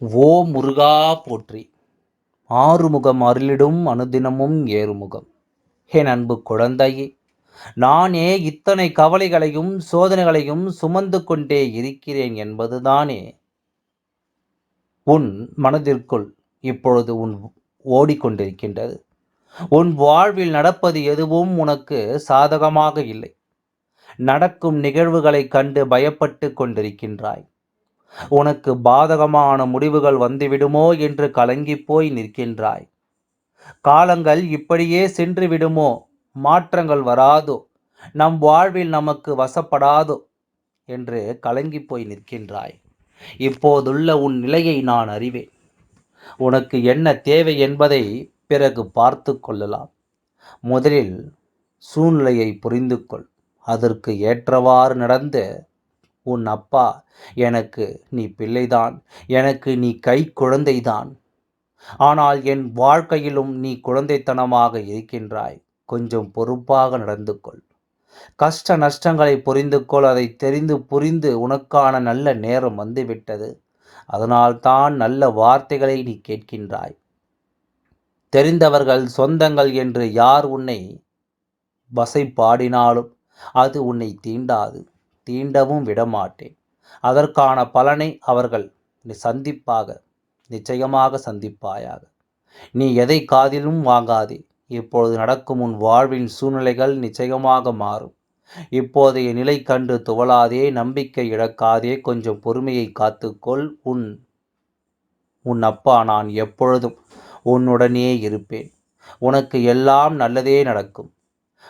ஓ முருகா போற்றி. ஆறுமுகம் அருளிடும் அனுதினமும் ஏறுமுகம். என் அன்பு குழந்தையே நானே இத்தனை கவலைகளையும் சோதனைகளையும் சுமந்து கொண்டே இருக்கிறேன் என்பதுதானே. உன் மனதிற்குள் இப்பொழுது உன் ஓடிக்கொண்டிருக்கின்றது. உன் வாழ்வில் நடப்பது எதுவும் உனக்கு சாதகமாக இல்லை. நடக்கும் நிகழ்வுகளை கண்டு பயப்பட்டு கொண்டிருக்கின்றாய். உனக்கு பாதகமான முடிவுகள் வந்துவிடுமோ என்று கலங்கி போய் நிற்கின்றாய். காலங்கள் இப்படியே சென்று விடுமோ மாற்றங்கள் வராதோ? நம் வாழ்வில் நமக்கு வசப்படாதோ? என்று கலங்கி போய் நிற்கின்றாய். இப்போதுள்ள உன் நிலையை நான் அறிவேன். உனக்கு என்ன தேவை என்பதை பிறகு பார்த்து கொள்ளலாம். முதலில் சூழ்நிலையை புரிந்து கொள் அதற்கு ஏற்றவாறு நடந்து உன் அப்பா எனக்கு நீ பிள்ளைதான் எனக்கு நீ கை குழந்தைதான். ஆனால் என் வாழ்க்கையிலும் நீ குழந்தைத்தனமாக இருக்கின்றாய். கொஞ்சம் பொறுப்பாக நடந்து கொள். கஷ்ட நஷ்டங்களை புரிந்து கொள். அதை தெரிந்து புரிந்து உனக்கான நல்ல நேரம் வந்துவிட்டது. அதனால் தான் நல்ல வார்த்தைகளை நீ கேட்கின்றாய். தெரிந்தவர்கள் சொந்தங்கள் என்று யார் உன்னை வசை பாடினாலும் அது உன்னை தீண்டாது. தீண்டவும் விடமாட்டேன். அதற்கான பலனை அவர்கள் சந்திப்பாக நிச்சயமாக சந்திப்பாயாக. நீ எதை காதிலும் வாங்காதே. இப்பொழுது நடக்கும் உன் வாழ்வின் சூழ்நிலைகள் நிச்சயமாக மாறும். இப்போதைய நிலை கண்டு துவளாதே நம்பிக்கை இழக்காதே கொஞ்சம் பொறுமையை காத்துக்கொள். உன் உன் அப்பா நான் எப்பொழுதும் உன்னுடனே இருப்பேன். உனக்கு எல்லாம் நல்லதே நடக்கும்.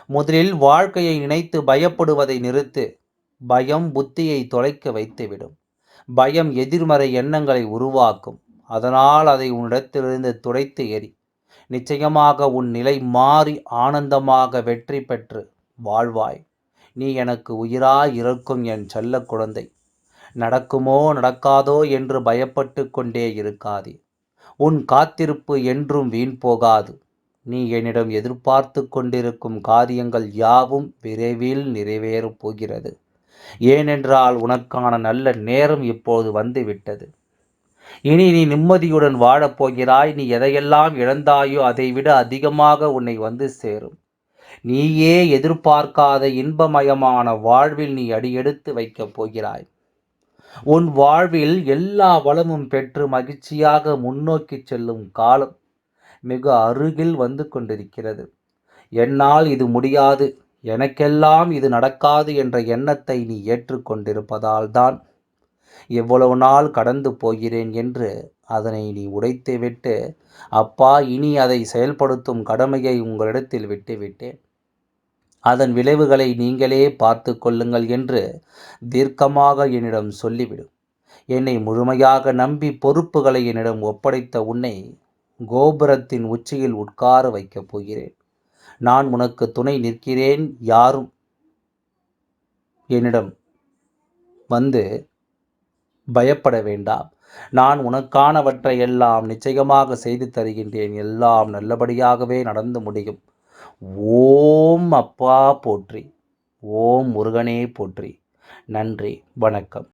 முதலில் வாழ்க்கையை நினைத்து பயப்படுவதை நிறுத்து. பயம் புத்தியை தொலைக்க வைத்துவிடும். பயம் எதிர்மறை எண்ணங்களை உருவாக்கும். அதனால் அதை உன்னிடத்திலிருந்து துடைத்து எறி நிச்சயமாக உன் நிலை மாறி ஆனந்தமாக வெற்றி பெற்று வாழ்வாய். நீ எனக்கு உயிராய் இருக்கும் என் செல்ல குழந்தை. நடக்குமோ நடக்காதோ என்று பயப்பட்டு கொண்டே இருக்காதே. உன் காத்திருப்பு என்றும் வீண் போகாது. நீ என்னிடம் எதிர்பார்த்து கொண்டிருக்கும் காரியங்கள் யாவும் விரைவில் நிறைவேறப் போகிறது. ஏனென்றால் உனக்கான நல்ல நேரம் இப்போது வந்துவிட்டது. இனி நீ நிம்மதியுடன் வாழப்போகிறாய் நீ எதையெல்லாம் இழந்தாயோ அதைவிட அதிகமாக உன்னை வந்து சேரும். நீயே எதிர்பார்க்காத இன்பமயமான வாழ்வில் நீ அடியெடுத்து வைக்கப் போகிறாய். உன் வாழ்வில் எல்லா வளமும் பெற்று மகிழ்ச்சியாக முன்னோக்கி செல்லும் காலம் மிக அருகில் வந்து கொண்டிருக்கிறது. என்னால் இது முடியாது. எனக்கெல்லாம் இது நடக்காது என்ற எண்ணத்தை நீ ஏற்றுக்கொண்டிருப்பதால் தான் எவ்வளவு நாள் கடந்து போகிறேன் என்று அதனை நீ உடைத்துவிட்டு அப்பா இனி அதை செயல்படுத்தும் கடமையை உங்களிடத்தில் விட்டுவிட்டேன் அதன் விளைவுகளை நீங்களே பார்த்து கொள்ளுங்கள் என்று தீர்க்கமாக என்னிடம் சொல்லிவிடும் என்னை முழுமையாக நம்பி பொறுப்புகளை என்னிடம் ஒப்படைத்த உன்னை கோபுரத்தின் உச்சியில் உட்கார வைக்கப் போகிறேன். நான் உனக்கு துணை நிற்கிறேன் யாரும் என்னிடம் வந்து பயப்பட வேண்டாம். நான் உனக்கானவற்றை எல்லாம் நிச்சயமாக செய்து தருகின்றேன். எல்லாம் நல்லபடியாகவே நடந்து முடியும். ஓம் அப்பா போற்றி. ஓம் முருகனே போற்றி. நன்றி. வணக்கம்.